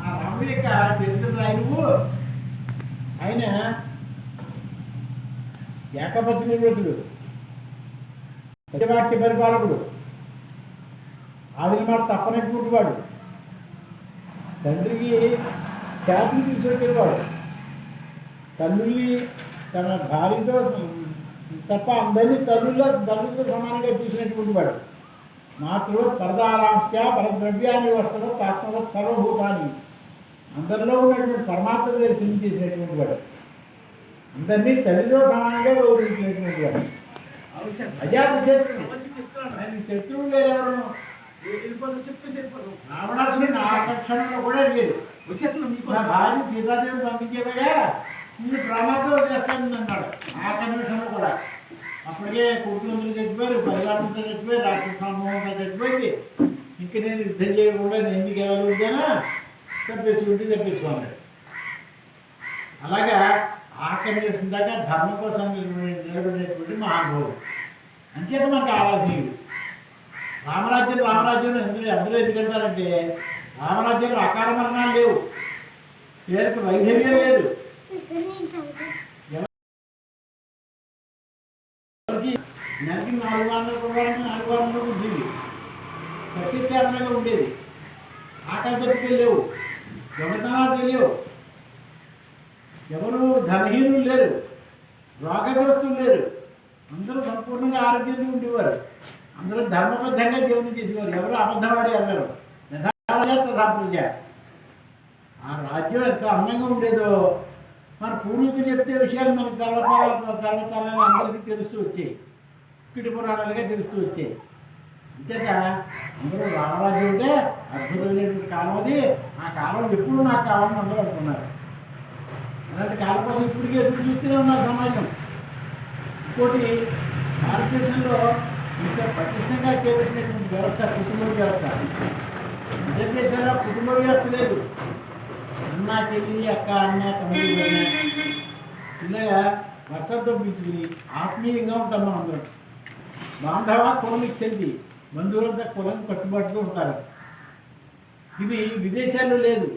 ఆ రాముడి యొక్క చరిత్ర రాయి నువ్వు ఆయన ఏకపత్ని నివృత్తుడు ప్రతివాక్య పరిపాలకుడు. ఆవిడ మాట తప్పనటువంటి వాడు తండ్రికి ఖ్యాతిని తీసుకొచ్చేవాడు తల్లుల్ని తన భార్యతో తప్ప అందరినీ తల్లుల్లో తల్లులతో సమానంగా చూసినటువంటి వాడు. మాతృ పరదారాంశ పరద్రవ్యాన్ని వస్తారు తాత్మ సర్వభూతాన్ని. అందరిలో ఉన్నటువంటి పరమాత్మ దగ్గర సింగ్ చేసినటువంటి వాడు. అందరినీ తల్లిలో సమానంగా గౌరవించినటువంటి వాడు. అజాత శత్రువు ఆయన శత్రువు లేరు ఎవరు రావణాసుని నా ఆకర్షణలో కూడా లేదు. నా భార్య సీతాదేవి పంపించేవయ్యా? నేను ప్రమాదం చేస్తాను అన్నాడు. ఆ కన్వెన్షన్లో కూడా. అప్పటికే కుటుంబంతో చచ్చిపోయారు పరివారంతో చచ్చిపోయారు రాక్షసమూహంగా చచ్చిపోయింది. ఇంక నేను యుద్ధం చేయకుండా నేను ఎందుకు వెళ్ళగలుగుతానా తప్పేసుకుంటే తప్పేసుకోన్నాడు అలాగా ఆ కన్వెన్షన్ దాకా ధర్మం కోసం నిలబడి- నిలబడినటువంటి మహానుభావుడు. అంచేత మనకు ఆరాధనీయుడు రామరాజ్యం రామరాజ్యం ఎందుకు అందరూ ఎందుకంటారంటే రామరాజ్యంలో అకాల మరణాలు లేవు. స్త్రీలకు వైధవ్యం లేదు. నాలుగు వందల రూపాయలకి నాలుగు వందల వచ్చింది సస్యశారణంగా ఉండేది ఆకలి దొరికి లేవు దొంగతనాలు లేవు ఎవరు ధనహీనులు లేరు రోగగ్రస్తులు లేరు అందరూ సంపూర్ణంగా ఆరోగ్యంగా ఉండేవారు అందరూ ధర్మబద్ధంగా జీవనం చేసేవారు ఎవరు అబద్ధవాడి అన్నారు యథార్థ ఆ రాజ్యం ఎంత అందంగా ఉండేదో మన పూర్వీకులు చెప్తే విషయాలు మనకు తర్వాత తర్వాత అందరికీ తెలుస్తూ వచ్చాయి పిటి పురాణాలుగా తెలుస్తూ వచ్చాయి. అంతేత అందరూ రామరాజు ఉంటే అద్భుతమైనటువంటి కాలం అది. ఆ కాలం ఎప్పుడు నాకు కావాలని అందరూ అనుకున్నారు. అలాంటి కాలం కోసం ఇప్పటికే ఎదురు చూస్తూనే ఉన్నారు సమాజం. ఇంకోటి భారతదేశంలో ఇంకా పటిష్టంగా చేపట్టినటువంటి వ్యవస్థ కుటుంబ వ్యవస్థ. ఇతర దేశాల్లో కుటుంబ వ్యవస్థ లేదు. అన్న చెల్లి అక్క అన్న తమ్ముడు వదిన. ఇలాగా వర్షంతో పిలుచుకుని ఆత్మీయంగా ఉంటాం మనం అందరం. బాంధవ కులం ఇచ్చింది బంధువులంతా కులం కట్టుబాటుతో ఉంటారు. ఇది విదేశాల్లో లేదు.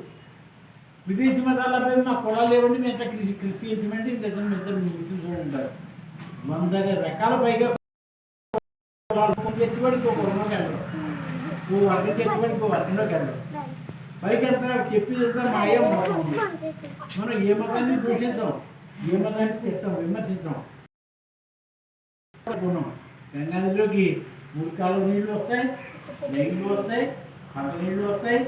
విదేశీ మతాలపై మా కులాలు లేవండి మేము అంతా క్రిస్టి క్రిస్టియన్స్ అండి ఇద్దరు ఇద్దరు ముస్లిమ్స్ కూడా ఉంటారు. వంద రకాల పైగా తెచ్చిబడికి ఒక కులంలోకి వెళ్ళరు ఓ వర్గం తెచ్చిబడికి ఒక వర్గంలోకి వెళ్ళరు పైకి అంతా చెప్పి చెప్తా మాయ మోసం ఉంది మనం ఏ మతాన్ని దూషించాం? ఏ మతాన్ని తిట్టాం విమర్శించాం? గుణం గంగా నదిలోకి మూడు కాలం నీళ్ళు వస్తాయి నీళ్ళు వస్తాయి పంట నీళ్ళు వస్తాయి.